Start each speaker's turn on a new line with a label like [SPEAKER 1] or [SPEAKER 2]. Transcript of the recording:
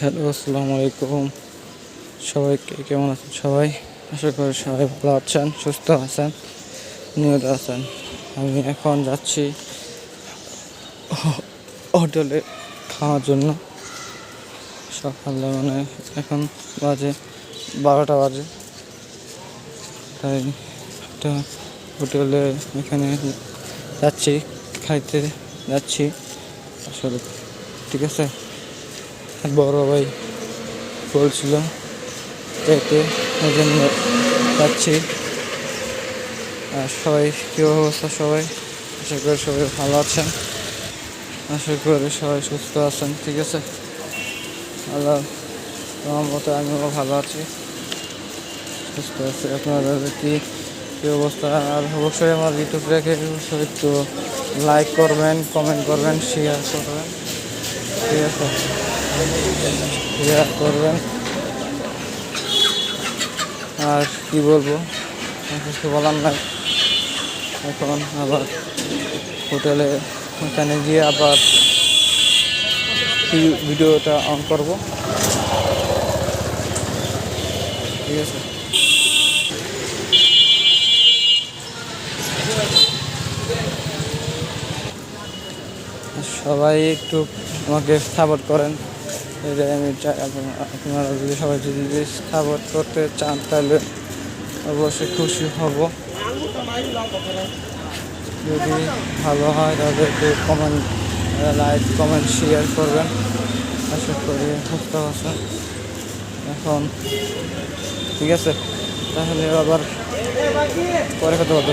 [SPEAKER 1] Hello, আসসালামু আলাইকুম। সবাইকে কেমন আছেন সবাই? আশা করি সবাই ভালো আছেন, সুস্থ আছেন, নিয়ত আছেন। আমি এখন যাচ্ছি হোটেলে খাওয়ার জন্য। সকালে মানে এখন বাজে বারোটা বাজে। তাই একটা হোটেলে এখানে যাচ্ছি, খাইতে যাচ্ছি। আসলে ঠিক আছে? বড় ভাই বলছিল, এতে ওই জন্য যাচ্ছি। আর সবাই, কী অবস্থা সবাই? আশা করি সবাই ভালো আছেন। আশা করি সবাই সুস্থ আছেন, ঠিক আছে? আল্লাহ তোমার মতো আমিও ভালো আছি, সুস্থ আছি। আপনাদের কি, কী অবস্থা? আর অবশ্যই আমার ইউটিউব রেখে অবশ্যই একটু লাইক করবেন কমেন্ট করবেন শেয়ার করবেন। ঠিক আছে? করবেন। আর কি বলব? কিছু বলার নাই। এখন আবার হোটেলে, ওখানে গিয়ে আবার ভিডিওটা অন করব। ঠিক আছে? সবাই একটু আমাকে সাপোর্ট করেন। এটাই আমি চাই আপনারা যদি সবাই যদি সাপোর্ট করতে চান, তাহলে অবশ্যই খুশি হব। যদি ভালো হয় তাহলে একটু কমেন্ট লাইক কমেন্ট শেয়ার করবেন। আশা করি সুস্থ আছেন। এখন, ঠিক আছে? তাহলে আবার পরে কথা বলতে।